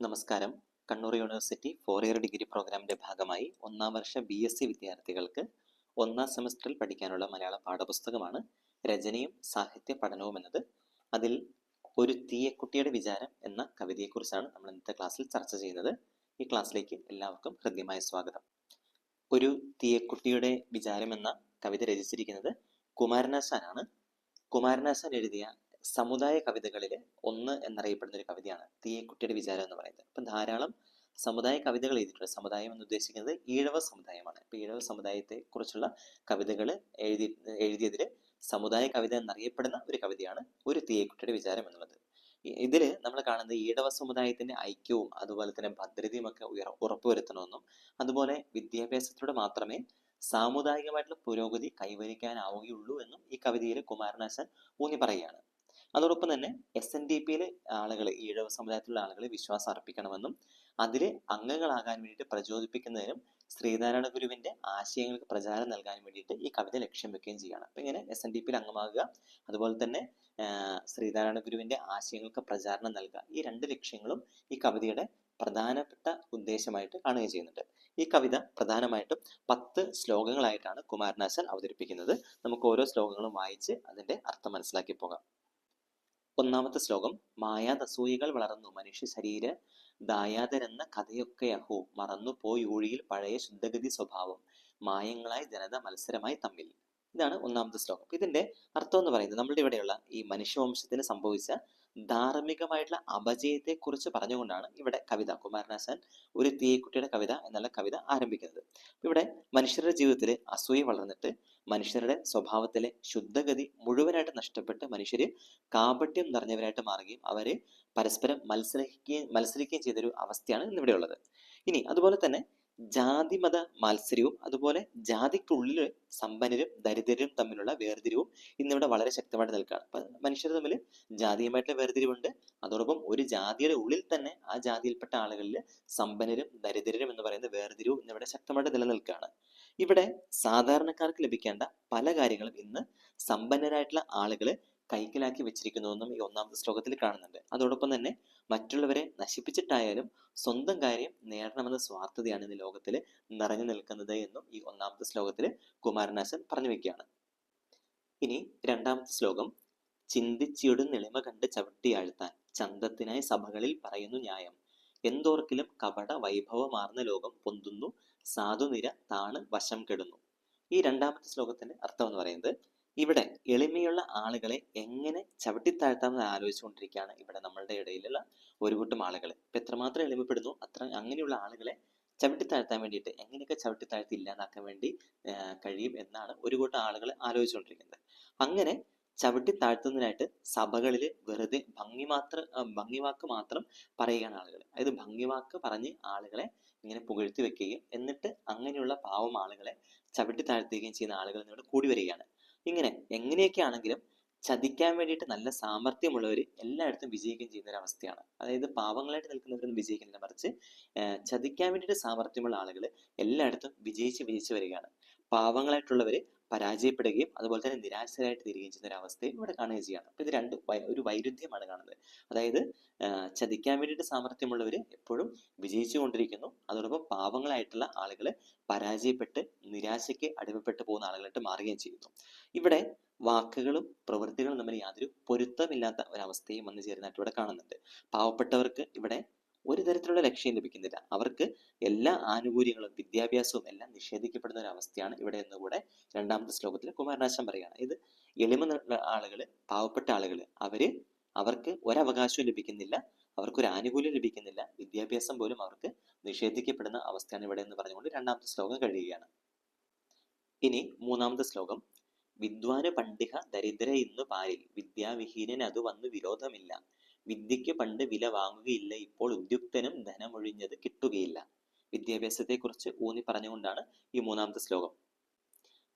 നമസ്കാരം. Kannur university four year degree പ്രോഗ്രാമിന്റെ ഭാഗമായി ഒന്നാം വർഷ ബി എസ് സി വിദ്യാർത്ഥികൾക്ക് ഒന്നാം സെമസ്റ്ററിൽ പഠിക്കാനുള്ള മലയാള പാഠപുസ്തകമാണ് രചനയും സാഹിത്യ പഠനവും എന്നത്. അതിൽ ഒരു തീയക്കുട്ടിയുടെ വിചാരം എന്ന കവിതയെക്കുറിച്ചാണ് നമ്മൾ ഇന്നത്തെ ക്ലാസ്സിൽ ചർച്ച ചെയ്യുന്നത്. ഈ ക്ലാസ്സിലേക്ക് എല്ലാവർക്കും ഹൃദ്യമായ സ്വാഗതം. ഒരു തീയക്കുട്ടിയുടെ വിചാരം എന്ന കവിത രചിച്ചിരിക്കുന്നത് കുമാരനാശാനാണ്. കുമാരനാശാൻ എഴുതിയ സമുദായ കവിതകളിൽ ഒന്ന് എന്നറിയപ്പെടുന്ന ഒരു കവിതയാണ് തീയക്കുട്ടിയുടെ വിചാരം എന്ന് പറയുന്നത്. അപ്പം ധാരാളം സമുദായ കവിതകൾ എഴുതിയിട്ടുണ്ട്. സമുദായം എന്ന് ഉദ്ദേശിക്കുന്നത് ഈഴവ സമുദായമാണ്. ഇപ്പം ഈഴവ സമുദായത്തെ കുറിച്ചുള്ള കവിതകൾ എഴുതി എഴുതിയതിൽ സമുദായ കവിത എന്നറിയപ്പെടുന്ന ഒരു കവിതയാണ് ഒരു തീയക്കുട്ടിയുടെ വിചാരം എന്നുള്ളത്. ഇതിൽ നമ്മൾ കാണുന്നത് ഈഴവ സമുദായത്തിന്റെ ഐക്യവും അതുപോലെ തന്നെ ഭദ്രതയും ഒക്കെ ഉയർ ഉറപ്പുവരുത്തണമെന്നും അതുപോലെ വിദ്യാഭ്യാസത്തിലൂടെ മാത്രമേ സാമുദായികമായിട്ടുള്ള പുരോഗതി കൈവരിക്കാനാവുകയുള്ളൂ എന്നും ഈ കവിതയിൽ കുമാരനാശൻ ഊന്നി പറയുകയാണ് അതോടൊപ്പം തന്നെ എസ് എൻ ഡി പിയിലെ ആളുകൾ ഈഴവ സമുദായത്തിലുള്ള ആളുകൾ വിശ്വാസം അർപ്പിക്കണമെന്നും അതിൽ അംഗങ്ങളാകാൻ വേണ്ടിയിട്ട് പ്രചോദിപ്പിക്കുന്നതിനും ശ്രീനാരായണ ഗുരുവിന്റെ ആശയങ്ങൾക്ക് പ്രചാരം നൽകാൻ വേണ്ടിയിട്ട് ഈ കവിത ലക്ഷ്യം വെക്കുകയും ചെയ്യുകയാണ്. അപ്പം ഇങ്ങനെ എസ് എൻ ഡി പിയിൽ അംഗമാകുക അതുപോലെ തന്നെ ശ്രീനാരായണ ഗുരുവിന്റെ ആശയങ്ങൾക്ക് പ്രചാരണം നൽകുക ഈ രണ്ട് ലക്ഷ്യങ്ങളും ഈ കവിതയുടെ പ്രധാനപ്പെട്ട ഉദ്ദേശമായിട്ട് കാണുകയും ചെയ്യുന്നുണ്ട്. ഈ കവിത പ്രധാനമായിട്ടും പത്ത് ശ്ലോകങ്ങളായിട്ടാണ് കുമാരനാശൻ അവതരിപ്പിക്കുന്നത്. നമുക്ക് ഓരോ ശ്ലോകങ്ങളും വായിച്ച് അതിന്റെ അർത്ഥം മനസ്സിലാക്കി പോകാം. ഒന്നാമത്തെ ശ്ലോകം മായാതസൂയകൾ വളർന്നു മനുഷ്യ ശരീര ദായാതരെന്ന കഥയൊക്കെ അഹോ മറന്നു പോയി ഊഴിയിൽ പഴയ ശുദ്ധഗതി സ്വഭാവം മായങ്ങളായി ജനത മത്സരമായി തമ്മിൽ. ഇതാണ് ഒന്നാമത്തെ ശ്ലോകം. ഇതിന്റെ അർത്ഥം എന്ന് പറയുന്നത് നമ്മുടെ ഇവിടെയുള്ള ഈ മനുഷ്യവംശത്തിന് സംഭവിച്ച ധാർമ്മികമായിട്ടുള്ള അപജയത്തെ കുറിച്ച് പറഞ്ഞുകൊണ്ടാണ് ഇവിടെ കവിത കുമാരനാശാൻ ഒരു തീയക്കുട്ടിയുടെ കവിത എന്നുള്ള കവിത ആരംഭിക്കുന്നത്. ഇവിടെ മനുഷ്യരുടെ ജീവിതത്തിൽ അസൂയ വളർന്നിട്ട് മനുഷ്യരുടെ സ്വഭാവത്തിലെ ശുദ്ധഗതി മുഴുവനായിട്ട് നഷ്ടപ്പെട്ട് മനുഷ്യർ കാപട്യം നിറഞ്ഞവരായിട്ട് മാറുകയും അവരെ പരസ്പരം മത്സരിക്കുകയും മത്സരിക്കുകയും ചെയ്തൊരു അവസ്ഥയാണ് ഇന്നിവിടെയുള്ളത് ഇനി അതുപോലെ തന്നെ ജാതിമത മത്സരവും അതുപോലെ ജാതിക്കുള്ളിൽ സമ്പന്നരും ദരിദ്രരും തമ്മിലുള്ള വേർതിരിവും ഇന്നിവിടെ വളരെ ശക്തമായിട്ട് നിൽക്കുകയാണ്. അപ്പൊ മനുഷ്യർ തമ്മിൽ ജാതീയമായിട്ടുള്ള വേർതിരിവുണ്ട്. അതോടൊപ്പം ഒരു ജാതിയുടെ ഉള്ളിൽ തന്നെ ആ ജാതിയിൽപ്പെട്ട ആളുകളിൽ സമ്പന്നരും ദരിദ്രരും എന്ന് പറയുന്ന വേർതിരിവും ഇന്നിവിടെ ശക്തമായിട്ട് നിലനിൽക്കുകയാണ്. ഇവിടെ സാധാരണക്കാർക്ക് ലഭിക്കേണ്ട പല കാര്യങ്ങളും ഇന്ന് സമ്പന്നരായിട്ടുള്ള ആളുകൾ കൈക്കലാക്കി വെച്ചിരിക്കുന്നുവെന്നും ഈ ഒന്നാമത്തെ ശ്ലോകത്തിൽ കാണുന്നുണ്ട്. അതോടൊപ്പം തന്നെ മറ്റുള്ളവരെ നശിപ്പിച്ചിട്ടായാലും സ്വന്തം കാര്യം നേടണമെന്ന സ്വാർത്ഥതയാണ് ഇന്ന് ലോകത്തിൽ നിറഞ്ഞു നിൽക്കുന്നത് എന്നും ഈ ഒന്നാമത്തെ ശ്ലോകത്തിൽ കുമാരനാശൻ പറഞ്ഞു വെക്കുകയാണ്. ഇനി രണ്ടാമത്തെ ശ്ലോകം ചിന്തിച്ചിടും നിളിമ കണ്ട് ചവിട്ടിയാഴ്ത്താൻ ചന്തത്തിനായി സഭകളിൽ പറയുന്നു ന്യായം. എന്തോർക്കിലും കപട വൈഭവമാർന്ന ലോകം പൊന്തുന്നു സാധുനിര താണ് വശം കെടുന്നു. ഈ രണ്ടാമത്തെ ശ്ലോകത്തിന്റെ അർത്ഥം എന്ന് പറയുന്നത് ഇവിടെ എളിമയുള്ള ആളുകളെ എങ്ങനെ ചവിട്ടിത്താഴ്ത്താമെന്ന് ആലോചിച്ചുകൊണ്ടിരിക്കുകയാണ് ഇവിടെ നമ്മളുടെ ഇടയിലുള്ള ഒരു കൂട്ടം ആളുകൾ ഇപ്പൊ എത്രമാത്രം എളിമപ്പെടുന്നു അത്ര അങ്ങനെയുള്ള ആളുകളെ ചവിട്ടിത്താഴ്ത്താൻ വേണ്ടിയിട്ട് എങ്ങനെയൊക്കെ ചവിട്ടിത്താഴ്ത്തി ഇല്ലാതാക്കാൻ വേണ്ടി കഴിയും എന്നാണ് ഒരു കൂട്ടം ആളുകൾ ആലോചിച്ചുകൊണ്ടിരിക്കുന്നത്. അങ്ങനെ ചവിട്ടി താഴ്ത്തുന്നതിനായിട്ട് സഭകളിൽ വെറുതെ ഭംഗി മാത്രം ഭംഗിവാക്ക് മാത്രം പറയുകയാണ് ആളുകൾ അതായത് ഭംഗിവാക്ക് പറഞ്ഞ് ആളുകളെ ഇങ്ങനെ പുകഴ്ത്തി വെക്കുകയും എന്നിട്ട് അങ്ങനെയുള്ള പാവം ആളുകളെ ചവിട്ടി താഴ്ത്തുകയും ചെയ്യുന്ന ആളുകൾ ഇന്നിവിടെ കൂടി വരികയാണ്. ഇങ്ങനെ എങ്ങനെയൊക്കെ ആണെങ്കിലും ചതിക്കാൻ വേണ്ടിയിട്ട് നല്ല സാമർഥ്യമുള്ളവർ എല്ലായിടത്തും വിജയിക്കുകയും ചെയ്യുന്ന ഒരു അവസ്ഥയാണ് അതായത് പാവങ്ങളായിട്ട് നിൽക്കുന്നവരൊന്നും വിജയിക്കുന്നില്ല. മറിച്ച് ചതിക്കാൻ വേണ്ടിയിട്ട് സാമർഥ്യമുള്ള ആളുകൾ എല്ലായിടത്തും വിജയിച്ച് വിജയിച്ച് വരികയാണ്. പാവങ്ങളായിട്ടുള്ളവർ പരാജയപ്പെടുകയും അതുപോലെ തന്നെ നിരാശരായിട്ട് തീരുകയും ചെയ്യുന്ന ഒരു അവസ്ഥയും ഇവിടെ കാണുകയും ചെയ്യുകയാണ്. അപ്പൊ ഇത് രണ്ട് ഒരു വൈരുദ്ധ്യമാണ് കാണുന്നത്. അതായത് ചതിക്കാൻ വേണ്ടിയിട്ട് സാമർഥ്യമുള്ളവർ എപ്പോഴും വിജയിച്ചു കൊണ്ടിരിക്കുന്നു. അതോടൊപ്പം പാവങ്ങളായിട്ടുള്ള ആളുകൾ പരാജയപ്പെട്ട് നിരാശയ്ക്ക് അടിമപ്പെട്ടു പോകുന്ന ആളുകളായിട്ട് മാറുകയും ചെയ്യുന്നു. ഇവിടെ വാക്കുകളും പ്രവൃത്തികളും തമ്മിൽ യാതൊരു പൊരുത്തമില്ലാത്ത ഒരവസ്ഥയും വന്നു ചേരുന്നതായിട്ട് ഇവിടെ കാണുന്നുണ്ട്. പാവപ്പെട്ടവർക്ക് ഇവിടെ ഒരു തരത്തിലുള്ള ലക്ഷ്യം ലഭിക്കുന്നില്ല. അവർക്ക് എല്ലാ ആനുകൂല്യങ്ങളും വിദ്യാഭ്യാസവും എല്ലാം നിഷേധിക്കപ്പെടുന്ന ഒരു അവസ്ഥയാണ് ഇവിടെ എന്ന് എന്നുകൂടെ രണ്ടാമത്തെ ശ്ലോകത്തിൽ കുമാരനാശം പറയുകയാണ്. ഇത് എളിമ ആളുകൾ പാവപ്പെട്ട ആളുകൾ അവർ അവർക്ക് ഒരവകാശവും ലഭിക്കുന്നില്ല അവർക്ക് ഒരു ആനുകൂല്യം ലഭിക്കുന്നില്ല വിദ്യാഭ്യാസം പോലും അവർക്ക് നിഷേധിക്കപ്പെടുന്ന അവസ്ഥയാണ് ഇവിടെ എന്ന് പറഞ്ഞുകൊണ്ട് രണ്ടാമത്തെ ശ്ലോകം കഴിയുകയാണ്. ഇനി മൂന്നാമത്തെ ശ്ലോകം. വിദ്വാന് പണ്ഡിഹ ദരിദ്ര ഇന്നു പാരിൽ വിദ്യാവിഹീനൻ അത് വന്നു വിരോധമില്ല. വിദ്യയ്ക്ക് പണ്ട് വില വാങ്ങുകയില്ല ഇപ്പോൾ ഉദ്യുക്തനും ധനമൊഴിഞ്ഞത് കിട്ടുകയില്ല. വിദ്യാഭ്യാസത്തെക്കുറിച്ച് ഊന്നി പറഞ്ഞുകൊണ്ടാണ് ഈ മൂന്നാമത്തെ ശ്ലോകം.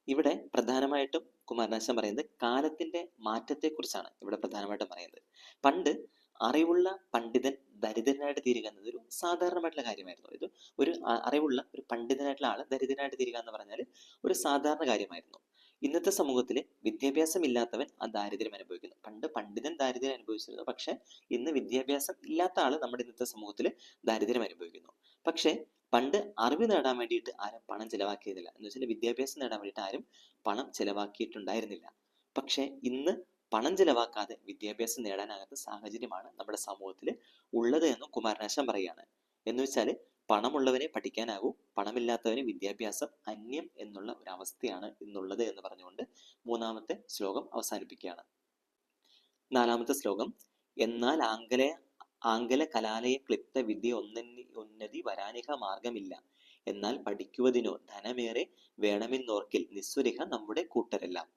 ഇവിടെ പ്രധാനമായിട്ടും കുമാരനാശൻ പറയുന്നത് കാലത്തിന്റെ മാറ്റത്തെക്കുറിച്ചാണ് ഇവിടെ പ്രധാനമായിട്ടും പറയുന്നത്. പണ്ട് അറിവുള്ള പണ്ഡിതൻ ദരിദ്രനായിട്ട് തീരുക എന്നത് ഒരു സാധാരണമായിട്ടുള്ള കാര്യമായിരുന്നു. ഇത് ഒരു അറിവുള്ള ഒരു പണ്ഡിതനായിട്ടുള്ള ആൾ ദരിദ്രനായിട്ട് തീരുക എന്ന് പറഞ്ഞാൽ ഒരു സാധാരണ കാര്യമായിരുന്നു. ഇന്നത്തെ സമൂഹത്തിൽ വിദ്യാഭ്യാസം ഇല്ലാത്തവൻ ആ ദാരിദ്ര്യം അനുഭവിക്കുന്നു. പണ്ട് പണ്ഡിതൻ ദാരിദ്ര്യം അനുഭവിച്ചിരുന്നു. പക്ഷെ ഇന്ന് വിദ്യാഭ്യാസം ഇല്ലാത്ത ആൾ നമ്മുടെ ഇന്നത്തെ സമൂഹത്തിൽ ദാരിദ്ര്യം അനുഭവിക്കുന്നു. പക്ഷേ പണ്ട് അറിവ് നേടാൻ വേണ്ടിയിട്ട് ആരും പണം ചിലവാക്കിയതില്ല. എന്ന് വെച്ചാൽ വിദ്യാഭ്യാസം നേടാൻ വേണ്ടിയിട്ട് ആരും പണം ചിലവാക്കിയിട്ടുണ്ടായിരുന്നില്ല. പക്ഷേ ഇന്ന് പണം ചിലവാക്കാതെ വിദ്യാഭ്യാസം നേടാനാകാത്ത സാഹചര്യമാണ് നമ്മുടെ സമൂഹത്തിൽ ഉള്ളത് എന്ന് കുമാരനാശൻ പറയുകയാണ്. എന്ന് വെച്ചാൽ പണമുള്ളവനെ പഠിക്കാനാകൂ പണമില്ലാത്തവന് വിദ്യാഭ്യാസം അന്യം എന്നുള്ള ഒരു അവസ്ഥയാണ് ഇന്നുള്ളത് എന്ന് പറഞ്ഞുകൊണ്ട് മൂന്നാമത്തെ ശ്ലോകം അവസാനിപ്പിക്കുകയാണ്. നാലാമത്തെ ശ്ലോകം എന്നാൽ ആംഗല ആംഗല കലാലയ ക്ലിപ്ത വിദ്യ ഒന്നന്നി ഉന്നതി വരാനിക മാർഗമില്ല. എന്നാൽ പഠിക്കുവതിനോ ധനമേറെ വേണമെന്നോർക്കിൽ നിസ്വരിഹ നമ്മുടെ കൂട്ടരെല്ലാം.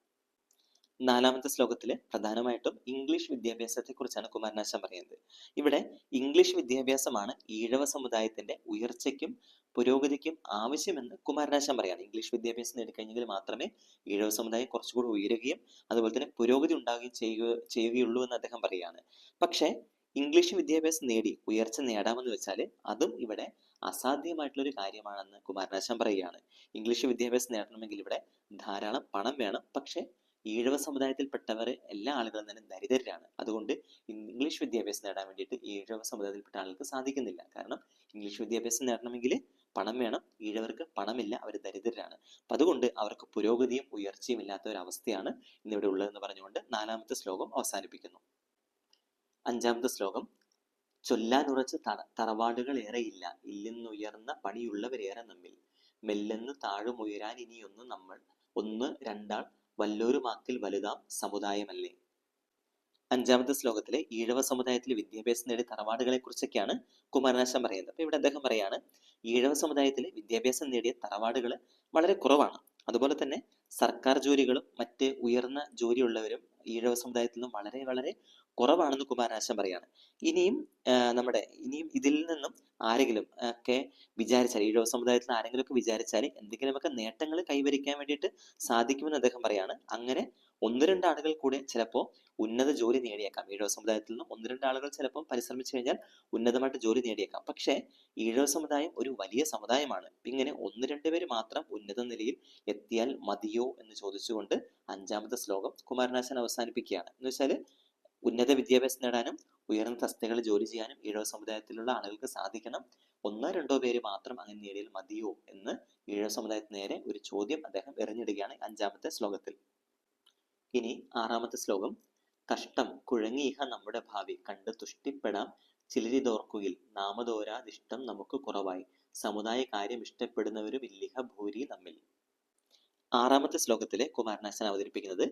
നാലാമത്തെ ശ്ലോകത്തിൽ പ്രധാനമായിട്ടും ഇംഗ്ലീഷ് വിദ്യാഭ്യാസത്തെ കുറിച്ചാണ് കുമാരനാശാൻ പറയുന്നത്. ഇവിടെ ഇംഗ്ലീഷ് വിദ്യാഭ്യാസമാണ് ഈഴവ സമുദായത്തിന്റെ ഉയർച്ചയ്ക്കും പുരോഗതിക്കും ആവശ്യമെന്ന് കുമാരനാശാൻ പറയാണ് ഇംഗ്ലീഷ് വിദ്യാഭ്യാസം നേടിക്കഴിഞ്ഞെങ്കിൽ മാത്രമേ ഈഴവ സമുദായം കുറച്ചുകൂടി ഉയരുകയും അതുപോലെ തന്നെ പുരോഗതി ഉണ്ടാകുകയും ചെയ്യുക ചെയ്യുകയുള്ളൂ എന്ന് അദ്ദേഹം പറയുകയാണ്. പക്ഷേ ഇംഗ്ലീഷ് വിദ്യാഭ്യാസം നേടി ഉയർച്ച നേടാമെന്ന് വെച്ചാൽ അതും ഇവിടെ അസാധ്യമായിട്ടുള്ളൊരു കാര്യമാണെന്ന് കുമാരനാശാൻ പറയുകയാണ്. ഇംഗ്ലീഷ് വിദ്യാഭ്യാസം നേടണമെങ്കിൽ ഇവിടെ ധാരാളം പണം വേണം. പക്ഷേ ഈഴവ സമുദായത്തിൽപ്പെട്ടവർ എല്ലാ ആളുകളും തന്നെ ദരിദ്രരാണ്. അതുകൊണ്ട് ഇംഗ്ലീഷ് വിദ്യാഭ്യാസം നേടാൻ വേണ്ടിയിട്ട് ഈഴവ സമുദായത്തിൽപ്പെട്ട ആളുകൾക്ക് സാധിക്കുന്നില്ല. കാരണം ഇംഗ്ലീഷ് വിദ്യാഭ്യാസം നേടണമെങ്കിൽ പണം വേണം. ഈഴവർക്ക് പണമില്ല. അവർ ദരിദ്രരാണ്. അപ്പം അതുകൊണ്ട് അവർക്ക് പുരോഗതിയും ഉയർച്ചയും ഇല്ലാത്ത ഒരു അവസ്ഥയാണ് ഇന്നിവിടെ ഉള്ളതെന്ന് പറഞ്ഞുകൊണ്ട് നാലാമത്തെ ശ്ലോകം അവസാനിപ്പിക്കുന്നു. അഞ്ചാമത്തെ ശ്ലോകം ചൊല്ലാനുറച്ച് തറ തറവാടുകൾ ഏറെയില്ല ഇല്ലെന്നുയർന്ന പണിയുള്ളവരേറെ നമ്മിൽ. മെല്ലെന്ന് താഴുമുയരാൻ ഇനിയൊന്ന് നമ്മൾ ഒന്ന് രണ്ടാൾ വല്ലൊരു വാക്കിൽ വലുതാം സമുദായമല്ലേ? അഞ്ചാമത്തെ ശ്ലോകത്തിലെ ഈഴവ സമുദായത്തിൽ വിദ്യാഭ്യാസം നേടിയ തറവാടുകളെ കുറിച്ചൊക്കെയാണ് കുമാരനാശം പറയുന്നത്. അപ്പൊ ഇവിടെ അദ്ദേഹം പറയാണ് ഈഴവ സമുദായത്തിലെ വിദ്യാഭ്യാസം നേടിയ തറവാടുകൾ വളരെ കുറവാണ്. അതുപോലെ തന്നെ സർക്കാർ ജോലികളും മറ്റ് ഉയർന്ന ജോലിയുള്ളവരും ഈഴവ സമുദായത്തിൽ നിന്നും വളരെ വളരെ കുറവാണെന്ന് കുമാരനാശൻ പറയാണ്. ഇനിയും നമ്മുടെ ഇനിയും ഇതിൽ നിന്നും ആരെങ്കിലും ഒക്കെ വിചാരിച്ചാൽ ഈഴവ സമുദായത്തിൽ ആരെങ്കിലും ഒക്കെ വിചാരിച്ചാൽ എന്തെങ്കിലുമൊക്കെ നേട്ടങ്ങൾ കൈവരിക്കാൻ വേണ്ടിയിട്ട് സാധിക്കുമെന്ന് അദ്ദേഹം പറയാണ്. അങ്ങനെ ഒന്ന് രണ്ട് ആളുകൾ കൂടെ ചിലപ്പോൾ ഉന്നത ജോലി നേടിയേക്കാം. ഈഴവ സമുദായത്തിൽ നിന്നും ഒന്ന് രണ്ട് ആളുകൾ ചിലപ്പോൾ പരിശ്രമിച്ചു കഴിഞ്ഞാൽ ഉന്നതമായിട്ട് ജോലി നേടിയേക്കാം. പക്ഷേ ഈഴവ സമുദായം ഒരു വലിയ സമുദായമാണ്. ഇങ്ങനെ ഒന്ന് രണ്ട് പേര് മാത്രം ഉന്നത നിലയിൽ എത്തിയാൽ മതിയോ എന്ന് ചോദിച്ചുകൊണ്ട് അഞ്ചാമത്തെ ശ്ലോകം കുമാരനാശൻ അവസാനിപ്പിക്കുകയാണ്. എന്ന് വെച്ചാൽ ഉന്നത വിദ്യാഭ്യാസം നേടാനും ഉയർന്ന തസ്തികകളിൽ ജോലി ചെയ്യാനും ഈഴവ സമുദായത്തിലുള്ള ആളുകൾക്ക് സാധിക്കണം. ഒന്നോ രണ്ടോ പേര് മാത്രം അങ്ങനെ നേടിയാൽ മതിയോ എന്ന് ഈഴവ സമുദായത്തിന് നേരെ ഒരു ചോദ്യം അദ്ദേഹം എറിഞ്ഞിടുകയാണ് അഞ്ചാമത്തെ ശ്ലോകത്തിൽ. ഇനി ആറാമത്തെ ശ്ലോകം. കഷ്ടം കുഴങ്ങിയിഹ നമ്മുടെ ഭാവി കണ്ട് തുഷ്ടിപ്പെടാം. ചിലരിതോർക്കുകിൽ നാമതോരാതിഷ്ടം നമുക്ക് കുറവായി. സമുദായ കാര്യം ഇഷ്ടപ്പെടുന്നവരും ഇല്ലിഹ ഭൂരി നമ്മിൽ. ആറാമത്തെ ശ്ലോകത്തിലെ കുമാരനാശൻ അവതരിപ്പിക്കുന്നത്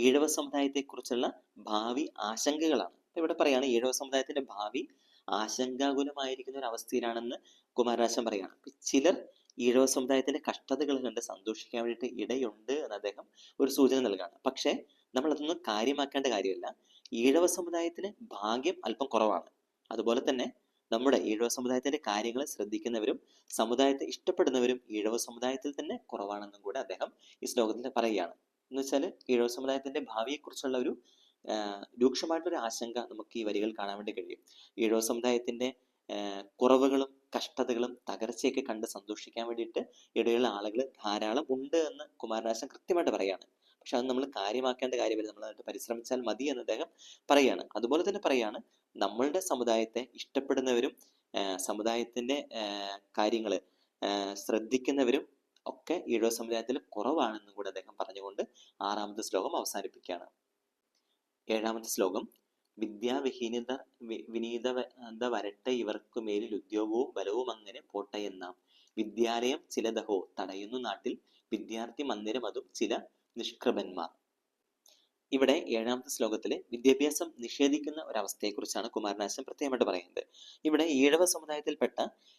ഈഴവ സമുദായത്തെക്കുറിച്ചുള്ള ഭാവി ആശങ്കകളാണ്. ഇവിടെ പറയുകയാണ് ഈഴവ സമുദായത്തിന്റെ ഭാവി ആശങ്കാകുലമായിരിക്കുന്ന ഒരു അവസ്ഥയിലാണെന്ന് കുമാരനാശൻ പറയാണ്. ചിലർ ഈഴവ സമുദായത്തിന്റെ കഷ്ടതകൾ കണ്ട് സന്തോഷിക്കാൻ വേണ്ടിയിട്ട് ഇടയുണ്ട് എന്ന് അദ്ദേഹം ഒരു സൂചന നൽകുകയാണ്. പക്ഷേ നമ്മൾ അതൊന്നും കാര്യമാക്കേണ്ട കാര്യമല്ല. ഈഴവ സമുദായത്തിന് ഭാഗ്യം അല്പം കുറവാണ്. അതുപോലെ തന്നെ നമ്മുടെ ഈഴവ സമുദായത്തിന്റെ കാര്യങ്ങൾ ശ്രദ്ധിക്കുന്നവരും സമുദായത്തെ ഇഷ്ടപ്പെടുന്നവരും ഈഴവ സമുദായത്തിൽ തന്നെ കുറവാണെന്നും കൂടെ അദ്ദേഹം ഈ ശ്ലോകത്തിൽ പറയുകയാണ്. എന്ന് വെച്ചാൽ കീഴോ സമുദായത്തിന്റെ ഭാവിയെക്കുറിച്ചുള്ള ഒരു രൂക്ഷമായിട്ടൊരു ആശങ്ക നമുക്ക് ഈ വരികൾ കാണാൻ വേണ്ടി കഴിയും. ഈഴവ സമുദായത്തിന്റെ കുറവുകളും കഷ്ടതകളും തകർച്ചയൊക്കെ കണ്ട് സന്തോഷിക്കാൻ വേണ്ടിയിട്ട് ഇടയുള്ള ആളുകൾ ധാരാളം ഉണ്ട് എന്ന് കുമാരനാശൻ കൃത്യമായിട്ട് പറയാണ്. പക്ഷെ അത് നമ്മൾ കാര്യമാക്കേണ്ട കാര്യമില്ല. നമ്മൾ അതിനായിട്ട് പരിശ്രമിച്ചാൽ മതി എന്ന് അദ്ദേഹം പറയാണ്. അതുപോലെ തന്നെ പറയാണ് നമ്മളുടെ സമുദായത്തെ ഇഷ്ടപ്പെടുന്നവരും സമുദായത്തിന്റെ കാര്യങ്ങൾ ശ്രദ്ധിക്കുന്നവരും ഒക്കെ ഈഴവ സമുദായത്തിൽ കുറവാണെന്നും കൂടി അദ്ദേഹം പറഞ്ഞുകൊണ്ട് ആറാമത്തെ ശ്ലോകം അവസാനിപ്പിക്കുകയാണ്. ഏഴാമത്തെ ശ്ലോകം വിദ്യാവിഹീനത വിനീത വരട്ടെ ഇവർക്ക് മേലിൽ ഉദ്യോഗവും ബലവും അങ്ങനെ പോട്ടെ എന്നാം. വിദ്യാലയം ചിലതഹോ തടയുന്നു നാട്ടിൽ വിദ്യാർത്ഥി മന്ദിരം അതും ചില നിഷ്കൃപന്മാർ. ഇവിടെ ഏഴാമത്തെ ശ്ലോകത്തിൽ വിദ്യാഭ്യാസം നിഷേധിക്കുന്ന ഒരവസ്ഥയെക്കുറിച്ചാണ് കുമാരനാശൻ പ്രത്യേകമായിട്ട് പറയുന്നത്. ഇവിടെ ഈഴവ സമുദായത്തിൽപ്പെട്ട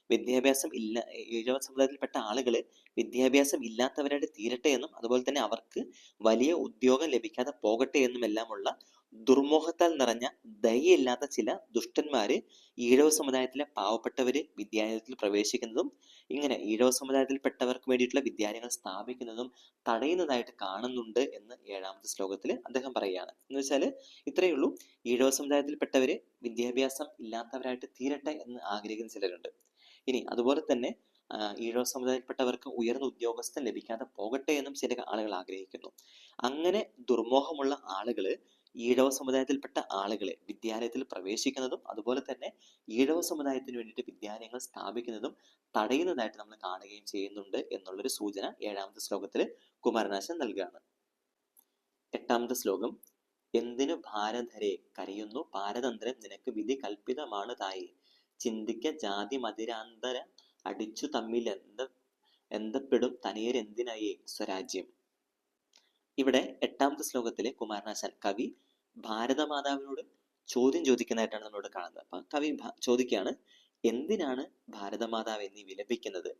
വിദ്യാഭ്യാസം ഇല്ല ഈഴവ സമുദായത്തിൽപ്പെട്ട ആളുകൾ വിദ്യാഭ്യാസം ഇല്ലാത്തവരായിട്ട് തീരട്ടെ എന്നും അതുപോലെ തന്നെ അവർക്ക് വലിയ ഉദ്യോഗം ലഭിക്കാതെ പോകട്ടെ എന്നും എല്ലാമുള്ള ദുർമോഹത്താൽ നിറഞ്ഞ ദയയില്ലാത്ത ചില ദുഷ്ടന്മാര് ഈഴവ സമുദായത്തിലെ പാവപ്പെട്ടവര് വിദ്യാലയത്തിൽ പ്രവേശിക്കുന്നതും ഇങ്ങനെ ഈഴവ സമുദായത്തിൽപ്പെട്ടവർക്ക് വേണ്ടിയിട്ടുള്ള വിദ്യാലയങ്ങൾ സ്ഥാപിക്കുന്നതും തടയുന്നതായിട്ട് കാണുന്നുണ്ട് എന്ന് ഏഴാമത്തെ ശ്ലോകത്തിൽ അദ്ദേഹം പറയുകയാണ്. എന്ന് വെച്ചാൽ ഇത്രയേ ഉള്ളൂ. ഈഴവ സമുദായത്തിൽപ്പെട്ടവര് വിദ്യാഭ്യാസം ഇല്ലാത്തവരായിട്ട് തീരട്ടെ എന്ന് ആഗ്രഹിക്കുന്ന ചിലരുണ്ട്. ഇനി അതുപോലെ തന്നെ ഈഴവ സമുദായത്തിൽപ്പെട്ടവർക്ക് ഉയർന്ന ഉദ്യോഗസ്ഥൻ ലഭിക്കാതെ പോകട്ടെ എന്നും ചില ആളുകൾ ആഗ്രഹിക്കുന്നു. അങ്ങനെ ദുർമോഹമുള്ള ആളുകൾ ഈഴവ സമുദായത്തിൽപ്പെട്ട ആളുകളെ വിദ്യാലയത്തിൽ പ്രവേശിക്കുന്നതും അതുപോലെ തന്നെ ഈഴവ സമുദായത്തിന് വേണ്ടിയിട്ട് വിദ്യാലയങ്ങൾ സ്ഥാപിക്കുന്നതും തടയുന്നതായിട്ട് നമ്മൾ കാണുകയും ചെയ്യുന്നുണ്ട് എന്നുള്ളൊരു സൂചന ഏഴാമത്തെ ശ്ലോകത്തിൽ കുമാരനാശൻ നൽകുകയാണ്. എട്ടാമത്തെ ശ്ലോകം എന്തിനു ഭാരധരെ കരയുന്നു? പാരതന്ത്രം നിനക്ക് വിധി കൽപ്പിതമാണ് തായി. ചിന്തിക്ക ജാതി മതിരാന്തര അടിച്ചു തമ്മിൽ എന്ത എന്തപ്പെടും? തനിയരെന്തിനായി സ്വരാജ്യം? ഇവിടെ എട്ടാമത്തെ ശ്ലോകത്തിലെ കുമാരനാശാൻ കവി ഭാരതമാതാവിനോട് ചോദ്യം ചോദിക്കുന്നതായിട്ടാണ് നമ്മളോട് കാണുന്നത്. അപ്പൊ കവി ചോദിക്കുകയാണ് എന്തിനാണ് ഭാരതമാതാവ് എന്നീ വിലപിക്കുന്നത്?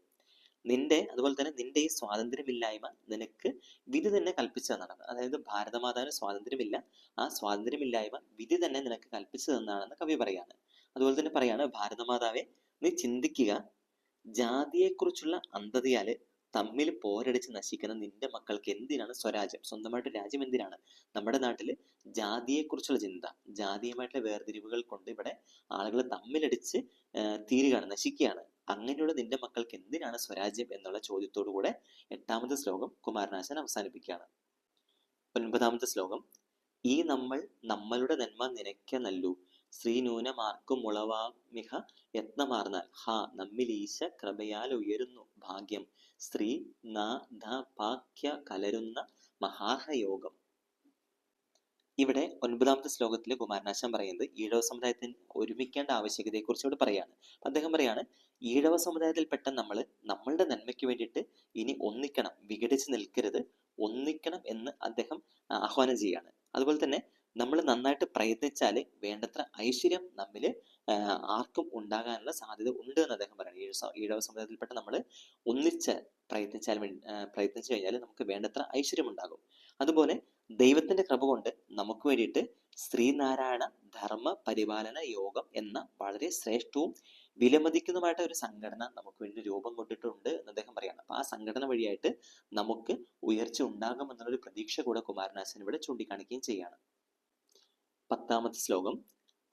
നിന്റെ അതുപോലെ തന്നെ നിന്റെ ഈ സ്വാതന്ത്ര്യമില്ലായ്മ നിനക്ക് വിധി തന്നെ കൽപ്പിച്ചു തന്നാണ് അതായത് ഭാരതമാതാവിന് സ്വാതന്ത്ര്യമില്ല ആ സ്വാതന്ത്ര്യമില്ലായ്മ വിധി തന്നെ നിനക്ക് കൽപ്പിച്ചു തന്നാണെന്ന് കവി പറയാണ്. അതുപോലെ തന്നെ പറയാണ് ഭാരതമാതാവെ നീ ചിന്തിക്കുക ജാതിയെക്കുറിച്ചുള്ള അന്ധതയാൽ തമ്മിൽ പോരടിച്ച് നശിക്കുന്ന നിന്റെ മക്കൾക്ക് എന്തിനാണ് സ്വരാജ്യം? സ്വന്തമായിട്ട് രാജ്യം എന്തിനാണ്? നമ്മുടെ നാട്ടിൽ ജാതിയെക്കുറിച്ചുള്ള ചിന്ത ജാതീയമായിട്ടുള്ള വേർതിരിവുകൾ കൊണ്ട് ഇവിടെ ആളുകൾ തമ്മിലടിച്ച് തീരുകയാണ് നശിക്കുകയാണ്. അങ്ങനെയുള്ള നിന്റെ മക്കൾക്ക് എന്തിനാണ് സ്വരാജ്യം എന്നുള്ള ചോദ്യത്തോടു കൂടെ എട്ടാമത്തെ ശ്ലോകം കുമാരനാശൻ അവസാനിപ്പിക്കുകയാണ്. ഒൻപതാമത്തെ ശ്ലോകം ഈ നമ്മൾ നമ്മളുടെ നന്മ നിനക്ക നല്ലു ശ്രീനൂനമാർക്കും മുളവാമിഹ യത്നമാർന്നാൽ ഹാ നമ്മിലീശ കൃപയാൽ ഉയരുന്നു ഭാഗ്യം. സ്ത്രീ ന കലരുന്ന മഹാഹയോഗം ഇവിടെ ഒൻപതാമത്തെ ശ്ലോകത്തിൽ കുമാരനാശാൻ പറയുന്നത് ഈഴവ സമുദായത്തിന് ഒരുമിക്കേണ്ട ആവശ്യകതയെക്കുറിച്ച് ഇവിടെ പറയാണ്. അദ്ദേഹം പറയാണ് ഈഴവ സമുദായത്തിൽ സമുദായത്തിൽപ്പെട്ട നമ്മൾ നമ്മളുടെ നന്മയ്ക്ക് വേണ്ടിയിട്ട് ഇനി ഒന്നിക്കണം വിഘടിച്ച് നിൽക്കരുത് ഒന്നിക്കണം എന്ന് അദ്ദേഹം ആഹ്വാനം ചെയ്യാണ്. അതുപോലെ തന്നെ നമ്മൾ നന്നായിട്ട് പ്രയത്നിച്ചാൽ വേണ്ടത്ര ഐശ്വര്യം നമ്മിൽ ആർക്കും ഉണ്ടാകാനുള്ള സാധ്യത ഉണ്ട് എന്ന് അദ്ദേഹം പറയുന്നത് ഈഴവ ഈഴവ സമുദായത്തിൽപ്പെട്ട നമ്മൾ ഒന്നിച്ച് പ്രയത്നിച്ചാൽ പ്രയത്നിച്ചു കഴിഞ്ഞാൽ നമുക്ക് വേണ്ടത്ര ഐശ്വര്യം ഉണ്ടാകും. അതുപോലെ ദൈവത്തിന്റെ കൃപ കൊണ്ട് നമുക്ക് വേണ്ടിയിട്ട് ശ്രീനാരായണ ധർമ്മ പരിപാലന യോഗം എന്ന വളരെ ശ്രേഷ്ഠവും വിലമതിക്കുന്നതുമായിട്ട് ഒരു സംഘടന നമുക്ക് വേണ്ടി രൂപം കൊണ്ടിട്ടുണ്ട് എന്ന് അദ്ദേഹം പറയാണ് അപ്പൊ ആ സംഘടന വഴിയായിട്ട് നമുക്ക് ഉയർച്ച ഉണ്ടാകും എന്നുള്ളൊരു പ്രതീക്ഷ കൂടെ കുമാരനാശൻ ഇവിടെ ചൂണ്ടിക്കാണിക്കുകയും ചെയ്യാണ് പത്താമത്തെ ശ്ലോകം.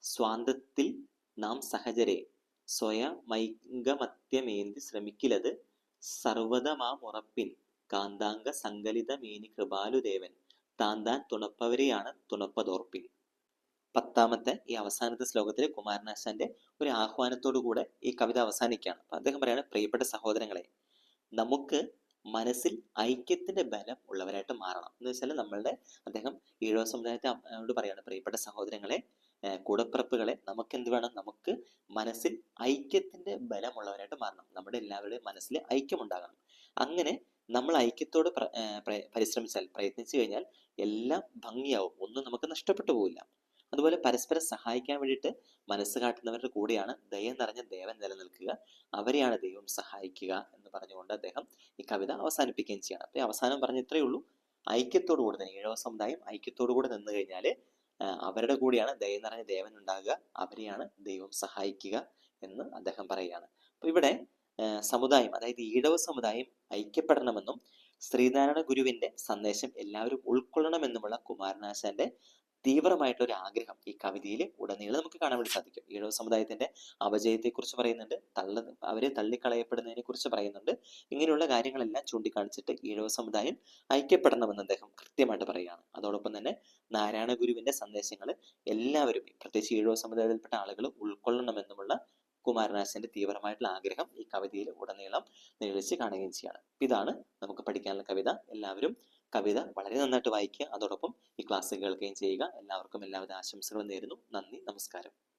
സ്വാന്തത്തിൽ നാം സഹചരെ സ്വയമൈംഗമത്യമേന്തി ശ്രമിക്കിലത് സർവതമാമുറപ്പിൻ കാന്താംഗ സങ്കലിതമേനി കൃപാലുദേവൻ താന്താൻ തുണപ്പവരെയാണ് തുണപ്പതോർപ്പിൻ. പത്താമത്തെ ഈ അവസാനത്തെ ശ്ലോകത്തിൽ കുമാരനാശാന്റെ ഒരു ആഹ്വാനത്തോടു കൂടെ ഈ കവിത അവസാനിക്കുകയാണ്. അപ്പൊ അദ്ദേഹം പറയാണ് പ്രിയപ്പെട്ട സഹോദരങ്ങളെ നമുക്ക് മനസ്സിൽ ഐക്യത്തിന്റെ ബലം ഉള്ളവരായിട്ട് മാറണം. എന്ന് വെച്ചാൽ നമ്മളുടെ അദ്ദേഹം ഈഴവ സമുദായത്തെ അവരോട് പറയാണ് പ്രിയപ്പെട്ട സഹോദരങ്ങളെ കൂടപ്പിറപ്പുകളെ നമുക്ക് എന്ത് വേണം? നമുക്ക് മനസ്സിൽ ഐക്യത്തിന്റെ ബലമുള്ളവരായിട്ട് മാറണം. നമ്മുടെ എല്ലാവരുടെയും മനസ്സിൽ ഐക്യം ഉണ്ടാകണം. അങ്ങനെ നമ്മൾ ഐക്യത്തോട് പരിശ്രമിച്ചാൽ പ്രയത്നിച്ചു കഴിഞ്ഞാൽ എല്ലാം ഭംഗിയാവും. ഒന്നും നമുക്ക് നഷ്ടപ്പെട്ടു പോവില്ല. അതുപോലെ പരസ്പരം സഹായിക്കാൻ വേണ്ടിയിട്ട് മനസ്സ് കാട്ടുന്നവരുടെ കൂടെയാണ് ദയ നിറഞ്ഞ ദേവൻ നിലനിൽക്കുക. അവരെയാണ് ദൈവം സഹായിക്കുക എന്ന് പറഞ്ഞുകൊണ്ട് അദ്ദേഹം ഈ കവിത അവസാനിപ്പിക്കുകയും ചെയ്യണം. അപ്പൊ അവസാനം പറഞ്ഞ ഇത്രയേ ഉള്ളൂ. ഐക്യത്തോടു കൂടെ തന്നെ ഈഴവ സമുദായം ഐക്യത്തോടു കൂടെ നിന്ന് കഴിഞ്ഞാൽ അവരുടെ കൂടെയാണ് ദയ നിറഞ്ഞ ദേവൻ ഉണ്ടാകുക അവരെയാണ് ദൈവം സഹായിക്കുക എന്ന് അദ്ദേഹം പറയുകയാണ്. അപ്പൊ ഇവിടെ സമുദായം അതായത് ഈഴവ സമുദായം ഐക്യപ്പെടണമെന്നും ശ്രീനാരായണ ഗുരുവിന്റെ സന്ദേശം എല്ലാവരും ഉൾക്കൊള്ളണമെന്നുമുള്ള കുമാരനാശാന്റെ തീവ്രമായിട്ടുള്ള ഒരു ആഗ്രഹം ഈ കവിതയിൽ ഉടനീളം നമുക്ക് കാണാൻ വേണ്ടി സാധിക്കും. ഈഴവ സമുദായത്തിന്റെ അപജയത്തെ കുറിച്ച് പറയുന്നുണ്ട് തള്ള അവരെ തള്ളിക്കളയപ്പെടുന്നതിനെ കുറിച്ച് പറയുന്നുണ്ട്. ഇങ്ങനെയുള്ള കാര്യങ്ങളെല്ലാം ചൂണ്ടിക്കാണിച്ചിട്ട് ഈഴവ സമുദായം ഐക്യപ്പെടണമെന്ന് അദ്ദേഹം കൃത്യമായിട്ട് പറയുകയാണ്. അതോടൊപ്പം തന്നെ നാരായണ ഗുരുവിന്റെ സന്ദേശങ്ങൾ എല്ലാവരും പ്രത്യേകിച്ച് ഈഴവ സമുദായത്തിൽപ്പെട്ട ആളുകൾ ഉൾക്കൊള്ളണമെന്നുമുള്ള കുമാരനാശന്റെ തീവ്രമായിട്ടുള്ള ആഗ്രഹം ഈ കവിതയിൽ ഉടനീളം നിഴലിച്ച് കാണുകയും ചെയ്യാണ്. ഇതാണ് നമുക്ക് പഠിക്കാനുള്ള കവിത. എല്ലാവരും കവിത വളരെ നന്നായിട്ട് വായിക്കുക. അതോടൊപ്പം ഈ ക്ലാസ് കേൾക്കുകയും ചെയ്യുക. എല്ലാവർക്കും എല്ലാവിധ ആശംസകളും നേരുന്നു. നന്ദി. നമസ്കാരം.